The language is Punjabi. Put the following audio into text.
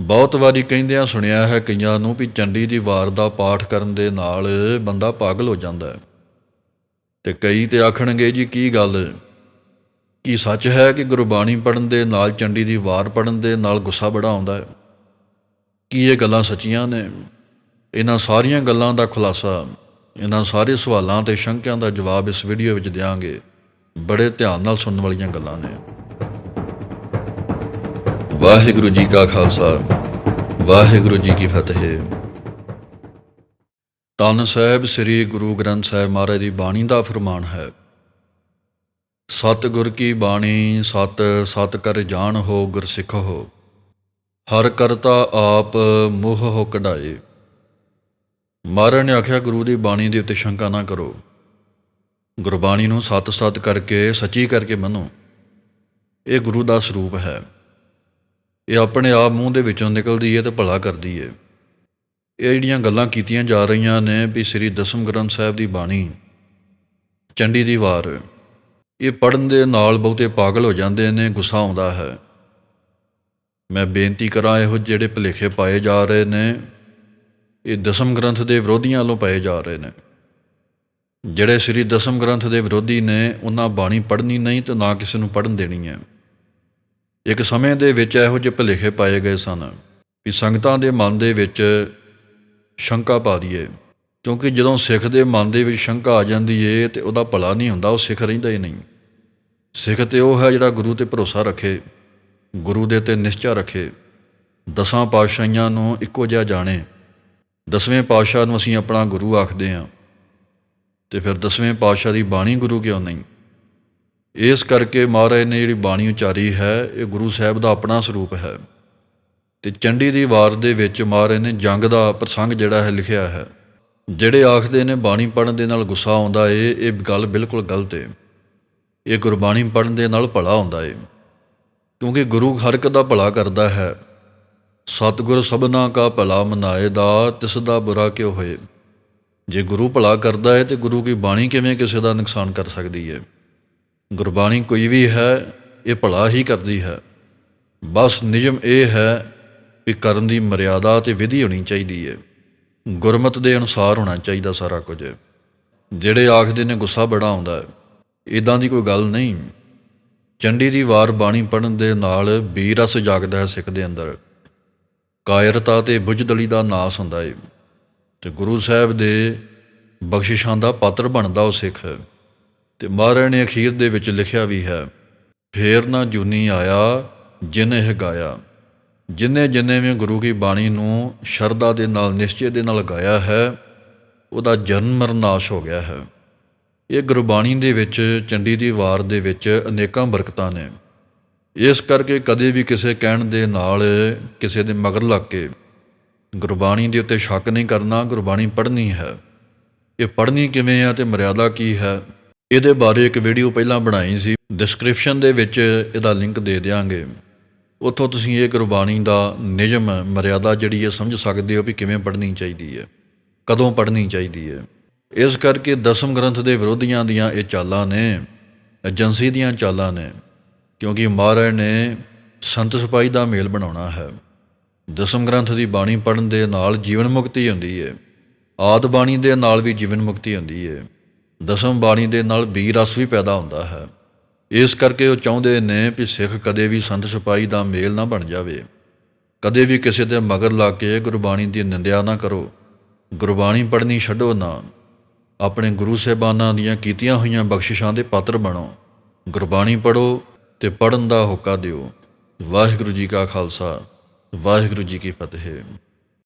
ਬਹੁਤ ਵਾਰੀ ਕਹਿੰਦਿਆਂ ਸੁਣਿਆ ਹੈ ਕਈਆਂ ਨੂੰ ਵੀ ਚੰਡੀ ਦੀ ਵਾਰ ਦਾ ਪਾਠ ਕਰਨ ਦੇ ਨਾਲ ਬੰਦਾ ਪਾਗਲ ਹੋ ਜਾਂਦਾ ਹੈ। ਤੇ ਕਈ ਤੇ ਆਖਣਗੇ ਜੀ, ਕੀ ਗੱਲ? ਕੀ ਸੱਚ ਹੈ ਕਿ ਗੁਰਬਾਣੀ ਪੜਨ ਦੇ ਨਾਲ, ਚੰਡੀ ਦੀ ਵਾਰ ਪੜਨ ਦੇ ਨਾਲ ਗੁੱਸਾ ਬੜਾ ਆਉਂਦਾ ਹੈ? ਕੀ ਇਹ ਗੱਲਾਂ ਸੱਚੀਆਂ ਨੇ? ਇਹਨਾਂ ਸਾਰੀਆਂ ਗੱਲਾਂ ਦਾ ਖੁਲਾਸਾ, ਇਹਨਾਂ ਸਾਰੇ ਸਵਾਲਾਂ ਤੇ ਸ਼ੰਕਿਆਂ ਦਾ ਜਵਾਬ ਇਸ ਵੀਡੀਓ ਵਿੱਚ ਦਿਆਂਗੇ। ਬੜੇ ਧਿਆਨ ਨਾਲ ਸੁਣਨ ਵਾਲੀਆਂ ਗੱਲਾਂ ਨੇ। ਵਾਹਿਗੁਰੂ ਜੀ ਕਾ ਖਾਲਸਾ, ਵਾਹਿਗੁਰੂ ਜੀ ਕੀ ਫਤਿਹ। ਤਨ ਸਾਹਿਬ ਸ੍ਰੀ ਗੁਰੂ ਗ੍ਰੰਥ ਸਾਹਿਬ ਮਹਾਰਾਜ ਦੀ ਬਾਣੀ ਦਾ ਫਰਮਾਨ ਹੈ, ਸਤਿਗੁਰ ਕੀ ਬਾਣੀ, ਸਤ ਸਤ ਕਰ ਜਾਣ ਹੋ ਗੁਰਸਿੱਖ ਹੋ, ਹਰ ਕਰਤਾ ਆਪ ਮੋਹ ਹੋ ਕਢਾਏ। ਮਹਾਰਾਜ ਨੇ ਆਖਿਆ, ਗੁਰੂ ਦੀ ਬਾਣੀ ਦੇ ਉੱਤੇ ਸ਼ੰਕਾ ਨਾ ਕਰੋ। ਗੁਰਬਾਣੀ ਨੂੰ ਸਤ ਸਤ ਕਰਕੇ, ਸੱਚੀ ਕਰਕੇ ਮੰਨੋ। ਇਹ ਗੁਰੂ ਦਾ ਸਰੂਪ ਹੈ। ਇਹ ਆਪਣੇ ਆਪ ਮੂੰਹ ਦੇ ਵਿੱਚੋਂ ਨਿਕਲਦੀ ਹੈ ਤੇ ਭਲਾ ਕਰਦੀ ਹੈ ਇਹ ਜਿਹੜੀਆਂ ਗੱਲਾਂ ਕੀਤੀਆਂ ਜਾ ਰਹੀਆਂ ਨੇ ਵੀ ਸ੍ਰੀ ਦਸਮ ਗ੍ਰੰਥ ਸਾਹਿਬ ਦੀ ਬਾਣੀ, ਚੰਡੀ ਦੀ ਵਾਰ, ਇਹ ਪੜਨ ਦੇ ਨਾਲ ਬਹੁਤੇ ਪਾਗਲ ਹੋ ਜਾਂਦੇ ਨੇ, ਗੁੱਸਾ ਆਉਂਦਾ ਹੈ। ਮੈਂ ਬੇਨਤੀ ਕਰਾਂ ਇਹੋ ਜਿਹੜੇ ਭੁਲੇਖੇ ਪਾਏ ਜਾ ਰਹੇ ਨੇ, ਇਹ ਦਸਮ ਗ੍ਰੰਥ ਦੇ ਵਿਰੋਧੀਆਂ ਵੱਲੋਂ ਪਾਏ ਜਾ ਰਹੇ ਨੇ। ਜਿਹੜੇ ਸ੍ਰੀ ਦਸਮ ਗ੍ਰੰਥ ਦੇ ਵਿਰੋਧੀ ਨੇ, ਉਹਨਾਂ ਬਾਣੀ ਪੜ੍ਹਨੀ ਨਹੀਂ ਤੇ ਨਾ ਕਿਸੇ ਨੂੰ ਪੜਨ ਦੇਣੀ ਹੈ। ਇੱਕ ਸਮੇਂ ਦੇ ਵਿੱਚ ਇਹੋ ਜਿਹੇ ਭੁਲੇਖੇ ਪਾਏ ਗਏ ਸਨ ਵੀ ਸੰਗਤਾਂ ਦੇ ਮਨ ਦੇ ਵਿੱਚ ਸ਼ੰਕਾ ਪਾ ਦਈਏ, ਕਿਉਂਕਿ ਜਦੋਂ ਸਿੱਖ ਦੇ ਮਨ ਦੇ ਵਿੱਚ ਸ਼ੰਕਾ ਆ ਜਾਂਦੀ ਏ ਤੇ ਉਹਦਾ ਭਲਾ ਨਹੀਂ ਹੁੰਦਾ, ਉਹ ਸਿੱਖ ਰਹਿੰਦਾ ਹੀ ਨਹੀਂ। ਸਿੱਖ ਤੇ ਉਹ ਹੈ ਜਿਹੜਾ ਗੁਰੂ ਤੇ ਭਰੋਸਾ ਰੱਖੇ, ਗੁਰੂ ਦੇ ਤੇ ਨਿਸ਼ਚਾ ਰੱਖੇ। ਦਸਾਂ ਪਾਤਸ਼ਾਹੀਆਂ ਨੂੰ ਇੱਕੋ ਜਿਹਾ ਜਾਣੇ। ਦਸਵੇਂ ਪਾਤਸ਼ਾਹ ਨੂੰ ਅਸੀਂ ਆਪਣਾ ਗੁਰੂ ਆਖਦੇ ਹਾਂ। ਤੇ ਫਿਰ ਦਸਵੇਂ ਪਾਤਸ਼ਾਹ ਦੀ ਬਾਣੀ ਗੁਰੂ ਕਿਉਂ ਨਹੀਂ? ਇਸ ਕਰਕੇ ਮਹਾਰਾਜ ਨੇ ਜਿਹੜੀ ਬਾਣੀ ਉਚਾਰੀ ਹੈ, ਇਹ ਗੁਰੂ ਸਾਹਿਬ ਦਾ ਆਪਣਾ ਸਰੂਪ ਹੈ। ਤੇ ਚੰਡੀ ਦੀ ਵਾਰ ਦੇ ਵਿੱਚ ਮਹਾਰਾਜ ਨੇ ਜੰਗ ਦਾ ਪ੍ਰਸੰਗ ਜਿਹੜਾ ਹੈ ਲਿਖਿਆ ਹੈ। ਜਿਹੜੇ ਆਖਦੇ ਨੇ ਬਾਣੀ ਪੜਨ ਦੇ ਨਾਲ ਗੁੱਸਾ ਆਉਂਦਾ ਏ, ਇਹ ਗੱਲ ਬਿਲਕੁਲ ਗਲਤ ਏ। ਇਹ ਗੁਰਬਾਣੀ ਪੜਨ ਦੇ ਨਾਲ ਭਲਾ ਹੁੰਦਾ ਏ। ਕਿਉਂਕਿ ਗੁਰੂ ਹਰ ਇੱਕ ਦਾ ਭਲਾ ਕਰਦਾ ਹੈ। ਸਤਿਗੁਰ ਸਭਨਾ ਕਾ ਭਲਾ ਮਨਾਏ ਦਾ, ਤਿਸ ਦਾ ਬੁਰਾ ਕਿਉ ਹੋਏ? ਜੇ ਗੁਰੂ ਭਲਾ ਕਰਦਾ ਹੈ ਤੇ ਗੁਰੂ ਕੀ ਬਾਣੀ ਕਿਵੇਂ ਕਿਸੇ ਦਾ ਨੁਕਸਾਨ ਕਰ ਸਕਦੀ ਹੈ ਗੁਰਬਾਣੀ ਕੋਈ ਵੀ ਹੈ, ਇਹ ਭਲਾ ਹੀ ਕਰਦੀ ਹੈ। ਬਸ ਨਿਯਮ ਇਹ ਹੈ ਕਿ ਕਰਨ ਦੀ ਮਰਿਆਦਾ ਤੇ ਵਿਧੀ ਹੋਣੀ ਚਾਹੀਦੀ ਹੈ। ਗੁਰਮਤ ਦੇ ਅਨੁਸਾਰ ਹੋਣਾ ਚਾਹੀਦਾ ਸਾਰਾ ਕੁਝ। ਜਿਹੜੇ ਆਖਦੇ ਨੇ ਗੁੱਸਾ ਬੜਾ ਆਉਂਦਾ ਹੈ ਇਦਾਂ ਦੀ ਕੋਈ ਗੱਲ ਨਹੀਂ। ਚੰਡੀ ਦੀ ਵਾਰ ਬਾਣੀ ਪੜਨ ਦੇ ਨਾਲ ਬੀ ਰਸ ਜਾਗਦਾ ਹੈ ਸਿੱਖ ਦੇ ਅੰਦਰ। ਕਾਇਰਤਾ ਤੇ ਬੁਝਦਲੀ ਦਾ ਨਾਸ ਹੁੰਦਾ ਏ। ਤੇ ਗੁਰੂ ਸਾਹਿਬ ਦੇ ਬਖਸ਼ਿਸ਼ਾਂ ਦਾ ਪਾਤਰ ਬਣਦਾ ਉਹ ਸਿੱਖ। ਤੇ ਮਹਾਰਾਜ ਨੇ ਅਖੀਰ ਦੇ ਵਿੱਚ ਲਿਖਿਆ ਵੀ ਹੈ, ਫੇਰ ਨਾ ਜੁਨੀ ਆਇਆ ਜਿਨ ਇਹ ਗਾਇਆ। ਜਿਨੇ ਜਿਨੇ ਵੀ ਗੁਰੂ ਕੀ ਬਾਣੀ ਨੂੰ ਸ਼ਰਧਾ ਦੇ ਨਾਲ, ਨਿਸ਼ਚੇ ਦੇ ਨਾਲ ਗਾਇਆ ਹੈ, ਉਹਦਾ ਜਨਮ ਮਰਨ ਨਾਸ਼ ਹੋ ਗਿਆ ਹੈ। ਇਹ ਗੁਰਬਾਣੀ ਦੇ ਵਿੱਚ, ਚੰਡੀ ਦੀ ਵਾਰ ਦੇ ਵਿੱਚ ਅਨੇਕਾਂ ਬਰਕਤਾਂ ਨੇ। ਇਸ ਕਰਕੇ ਕਦੇ ਵੀ ਕਿਸੇ ਕਹਿਣ ਦੇ ਨਾਲ, ਕਿਸੇ ਦੇ ਮਗਰ ਲੱਗ ਕੇ ਗੁਰਬਾਣੀ ਦੇ ਉੱਤੇ ਸ਼ੱਕ ਨਹੀਂ ਕਰਨਾ, ਗੁਰਬਾਣੀ ਪੜ੍ਹਨੀ ਹੈ। ਇਹ ਪੜ੍ਹਨੀ ਕਿਵੇਂ ਆ ਤੇ ਮਰਿਆਦਾ ਕੀ ਹੈ? ਇਹਦੇ ਬਾਰੇ ਇੱਕ ਵੀਡੀਓ ਪਹਿਲਾਂ ਬਣਾਈ ਸੀ। ਡਿਸਕ੍ਰਿਪਸ਼ਨ ਦੇ ਵਿੱਚ ਇਹਦਾ ਲਿੰਕ ਦੇ ਦਿਆਂਗੇ। ਉੱਥੋਂ ਤੁਸੀਂ ਇਹ ਗੁਰਬਾਣੀ ਦਾ ਨਿਯਮ, ਮਰਿਆਦਾ ਜਿਹੜੀ ਹੈ, ਸਮਝ ਸਕਦੇ ਹੋ ਵੀ ਕਿਵੇਂ ਪੜ੍ਹਨੀ ਚਾਹੀਦੀ ਹੈ, ਕਦੋਂ ਪੜ੍ਹਨੀ ਚਾਹੀਦੀ ਹੈ। ਇਸ ਕਰਕੇ ਦਸਮ ਗ੍ਰੰਥ ਦੇ ਵਿਰੋਧੀਆਂ ਦੀਆਂ ਇਹ ਚਾਲਾਂ ਨੇ, ਏਜੰਸੀ ਦੀਆਂ ਚਾਲਾਂ ਨੇ, ਕਿਉਂਕਿ ਮਹਾਰਾਜ ਨੇ ਸੰਤ ਸਿਪਾਹੀ ਦਾ ਮੇਲ ਬਣਾਉਣਾ ਹੈ। ਦਸਮ ਗ੍ਰੰਥ ਦੀ ਬਾਣੀ ਪੜਨ ਦੇ ਨਾਲ ਜੀਵਨ ਮੁਕਤੀ ਹੁੰਦੀ ਹੈ। ਆਦ ਬਾਣੀ ਦੇ ਨਾਲ ਵੀ ਜੀਵਨ ਮੁਕਤੀ ਹੁੰਦੀ ਹੈ। ਦਸਮ ਬਾਣੀ ਦੇ ਨਾਲ ਬੀਰ ਰਸ ਵੀ ਪੈਦਾ ਹੁੰਦਾ ਹੈ। ਇਸ ਕਰਕੇ ਉਹ ਚਾਹੁੰਦੇ ਨੇ ਵੀ ਸਿੱਖ ਕਦੇ ਵੀ ਸੰਤ ਸਿਪਾਹੀ ਦਾ ਮੇਲ ਨਾ ਬਣ ਜਾਵੇ। ਕਦੇ ਵੀ ਕਿਸੇ ਦੇ ਮਗਰ ਲਾ ਕੇ ਗੁਰਬਾਣੀ ਦੀ ਨਿੰਦਿਆ ਨਾ ਕਰੋ। ਗੁਰਬਾਣੀ ਪੜ੍ਹਨੀ ਛੱਡੋ ਨਾ। ਆਪਣੇ ਗੁਰੂ ਸਾਹਿਬਾਨਾਂ ਦੀਆਂ ਕੀਤੀਆਂ ਹੋਈਆਂ ਬਖਸ਼ਿਸ਼ਾਂ ਦੇ ਪਾਤਰ ਬਣੋ। ਗੁਰਬਾਣੀ ਪੜੋ ਤੇ ਪੜਨ ਦਾ ਹੋਕਾ ਦਿਓ। ਵਾਹਿਗੁਰੂ ਜੀ ਕਾ ਖਾਲਸਾ, ਵਾਹਿਗੁਰੂ ਜੀ ਕੀ ਫਤਿਹ।